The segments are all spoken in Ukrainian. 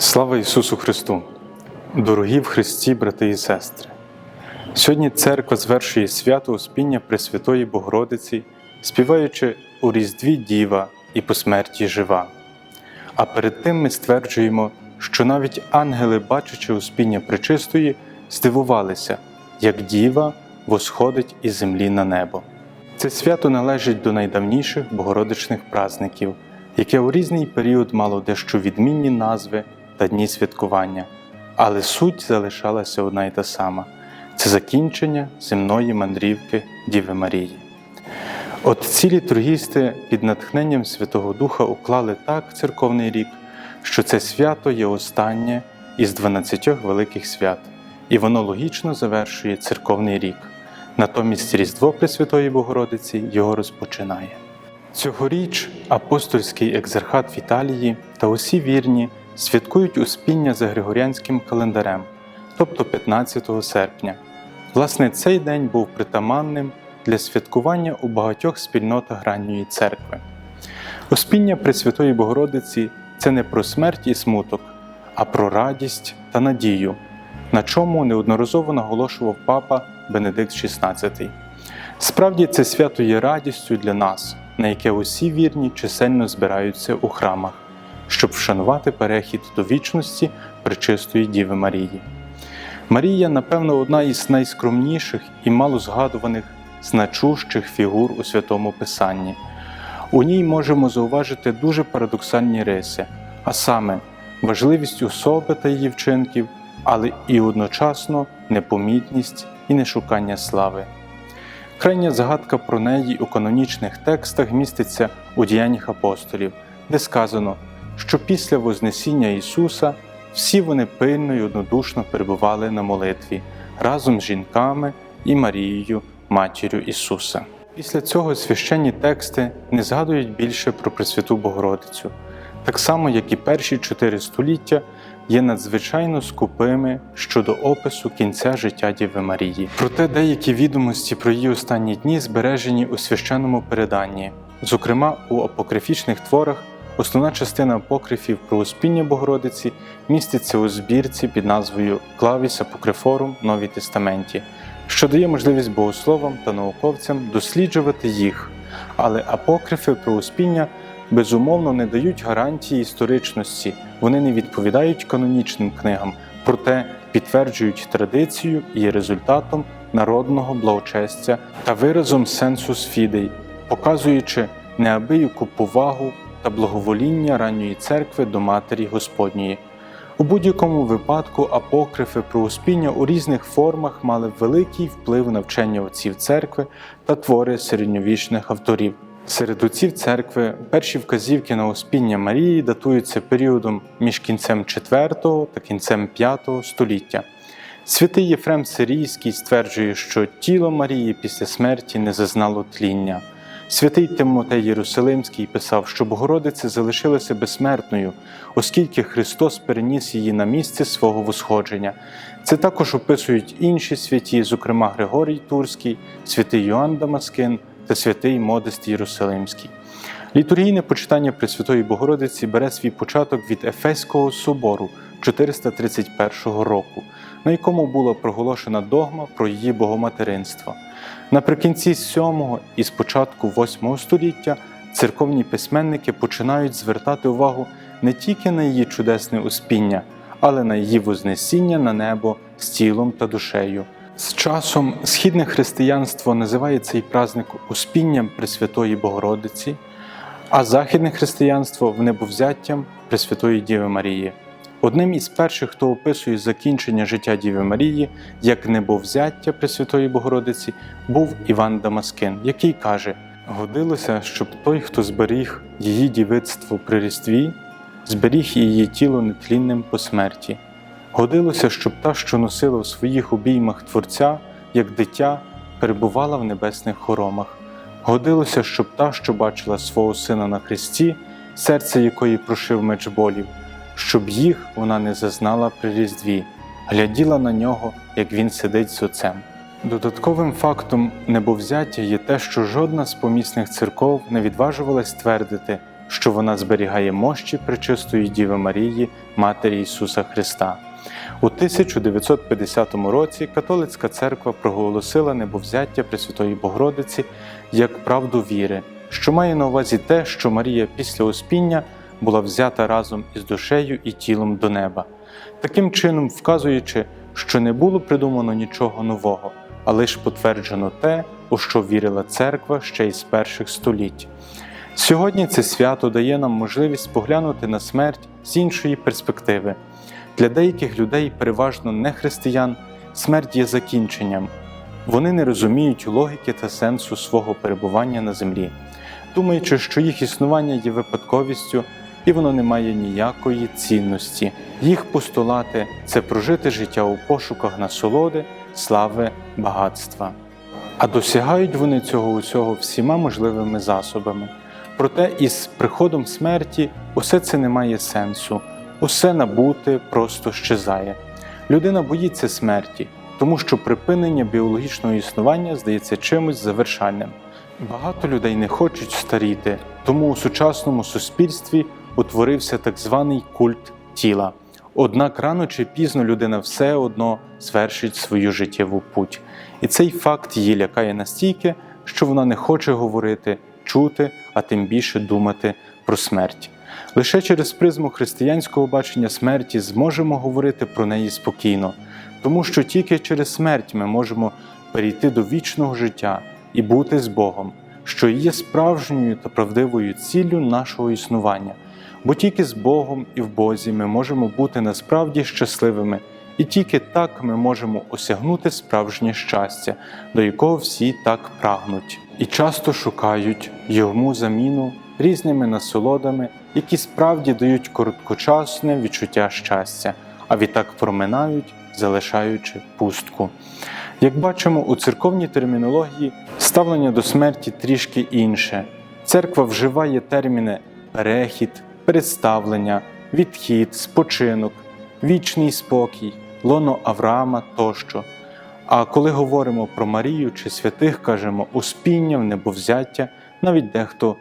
Слава Ісусу Христу! Дорогі в Христі, брати і сестри! Сьогодні церква звершує свято Успіння Пресвятої Богородиці, співаючи у Різдві Діва і по смерті жива. А перед тим ми стверджуємо, що навіть ангели, бачачи Успіння Пречистої, здивувалися, як діва восходить із землі на небо. Це свято належить до найдавніших богородичних празників, яке у різний період мало дещо відмінні назви та дні святкування, але суть залишалася одна й та сама це закінчення земної мандрівки Діви Марії. От ці літургісти під натхненням Святого Духа уклали так церковний рік, що це свято є останнє із 12 великих свят, і воно логічно завершує церковний рік. Натомість Різдво Пресвятої Богородиці його розпочинає. Цьогоріч апостольський екзархат в Італії та усі вірні святкують Успіння за Григоріанським календарем, тобто 15 серпня. Власне, цей день був притаманним для святкування у багатьох спільнотах ранньої церкви. Успіння Пресвятої Богородиці це не про смерть і смуток, а про радість та надію, на чому неодноразово наголошував папа Бенедикт XVI. Справді, це свято є радістю для нас, на яке усі вірні чисельно збираються у храмах, щоб вшанувати перехід до вічності Пречистої Діви Марії. Марія, напевно, одна із найскромніших і мало згадуваних значущих фігур у святому Писанні. У ній можемо зауважити дуже парадоксальні риси, а саме важливість особи та її вчинків, але і одночасно непомітність і нешукання слави. Крайня згадка про неї у канонічних текстах міститься у діяннях апостолів, де сказано, що після Вознесіння Ісуса всі вони пильно й однодушно перебували на молитві разом з жінками і Марією, матір'ю Ісуса. Після цього священні тексти не згадують більше про Пресвяту Богородицю, так само, як і перші чотири століття є надзвичайно скупими щодо опису кінця життя Діви Марії. Проте деякі відомості про її останні дні збережені у священному переданні, зокрема у апокрифічних творах. Основна частина апокрифів про успіння Богородиці міститься у збірці під назвою Клавіс Апокрифорум Новій Тестаменті, що дає можливість богословам та науковцям досліджувати їх, але апокрифи про успіння безумовно не дають гарантії історичності, вони не відповідають канонічним книгам, проте підтверджують традицію і результатом народного благочестя та виразом сенсус фідей, показуючи неабияку повагу та благовоління ранньої церкви до Матері Господньої. У будь-якому випадку апокрифи про успіння у різних формах мали великий вплив на вчення отців церкви та твори середньовічних авторів. Серед отців церкви перші вказівки на успіння Марії датуються періодом між кінцем IV та кінцем V століття. Святий Єфрем Сирійський стверджує, що тіло Марії після смерті не зазнало тління. Святий Тимотей Єрусалимський писав, що Богородиця залишилася безсмертною, оскільки Христос переніс її на місце свого восходження. Це також описують інші святі, зокрема Григорій Турський, святий Йоанн Дамаскин та святий Модест Єрусалимський. Літургійне почитання Пресвятої Богородиці бере свій початок від Ефеського собору 431 року, на якому була проголошена догма про її богоматеринство. Наприкінці 7 і спочатку 8 століття церковні письменники починають звертати увагу не тільки на її чудесне успіння, але на її вознесіння на небо з тілом та душею. З часом східне християнство називає цей праздник успінням Пресвятої Богородиці, а західне християнство внебовзяттям Пресвятої Діви Марії. Одним із перших, хто описує закінчення життя Діви Марії як небовзяття Пресвятої Богородиці, був Іван Дамаскин, який каже: годилося, щоб той, хто зберіг її дівицтво при різдві, зберіг її тіло нетлінним по смерті. Годилося, щоб та, що носила в своїх обіймах Творця, як дитя, перебувала в небесних хоромах. Годилося, щоб та, що бачила свого сина на хресті, серце якої прошив меч болів, щоб їх вона не зазнала при різдві, гляділа на нього, як він сидить з отцем. Додатковим фактом небовзяття є те, що жодна з помісних церков не відважувалась твердити, що вона зберігає мощі Пречистої Діви Марії, Матері Ісуса Христа. У 1950 році католицька церква проголосила небовзяття Пресвятої Богородиці як правду віри, що має на увазі те, що Марія після Успіння була взята разом із душею і тілом до неба, таким чином вказуючи, що не було придумано нічого нового, а лише потверджено те, у що вірила церква ще із перших століть. Сьогодні це свято дає нам можливість поглянути на смерть з іншої перспективи. Для деяких людей, переважно не християн, смерть є закінченням. Вони не розуміють логіки та сенсу свого перебування на землі, думаючи, що їх існування є випадковістю і воно не має ніякої цінності. Їх постулати це прожити життя у пошуках насолоди, слави, багатства. А досягають вони цього усього всіма можливими засобами. Проте із приходом смерті усе це не має сенсу, усе набуте просто щезає. Людина боїться смерті, тому що припинення біологічного існування здається чимось завершальним. Багато людей не хочуть старіти, тому у сучасному суспільстві утворився так званий культ тіла. Однак рано чи пізно людина все одно звершить свою життєву путь. І цей факт її лякає настільки, що вона не хоче говорити, чути, а тим більше думати про смерть. Лише через призму християнського бачення смерті зможемо говорити про неї спокійно, тому що тільки через смерть ми можемо перейти до вічного життя і бути з Богом, що є справжньою та правдивою ціллю нашого існування. Бо тільки з Богом і в Бозі ми можемо бути насправді щасливими, і тільки так ми можемо осягнути справжнє щастя, до якого всі так прагнуть, і часто шукають йому заміну різними насолодами, які справді дають короткочасне відчуття щастя, а відтак проминають, залишаючи пустку. Як бачимо, у церковній термінології ставлення до смерті трішки інше. Церква вживає терміни перехід, представлення, відхід, спочинок, вічний спокій, лоно Авраама тощо. А коли говоримо про Марію чи святих, кажемо успіння, небовзяття, навіть дехто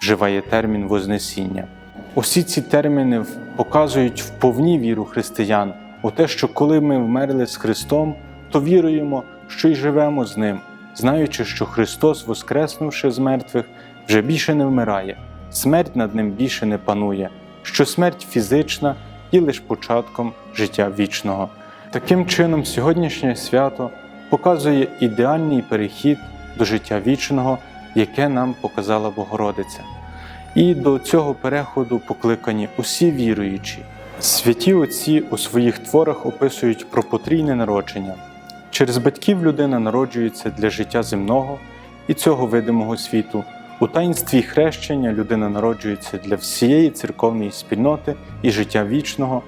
вживає термін Вознесіння. Усі ці терміни показують вповні віру християн у те, що коли ми вмерли з Христом, то віруємо, що й живемо з Ним, знаючи, що Христос, воскреснувши з мертвих, вже більше не вмирає, смерть над ним більше не панує, що смерть фізична є лише початком життя вічного. Таким чином, сьогоднішнє свято показує ідеальний перехід до життя вічного, яке нам показала Богородиця. І до цього переходу покликані усі віруючі. Святі отці у своїх творах описують про потрійне народження. Через батьків людина народжується для життя земного і цього видимого світу. У таїнстві хрещення людина народжується для всієї церковної спільноти і життя вічного.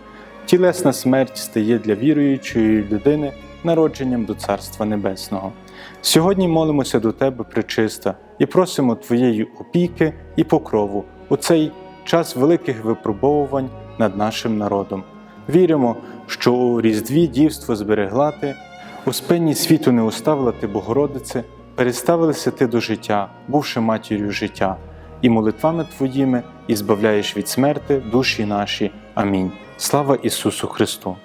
Тілесна смерть стає для віруючої людини народженням до Царства Небесного. Сьогодні молимося до Тебе, пречиста, і просимо Твоєї опіки і покрову у цей час великих випробовувань над нашим народом. Віримо, що у Різдві дівство зберегла ти, у спині світу не оставила ти, Богородице, переставилися ти до життя, бувши матір'ю життя, і молитвами Твоїми і збавляєш від смерти душі наші. Амінь. Слава Ісусу Христу!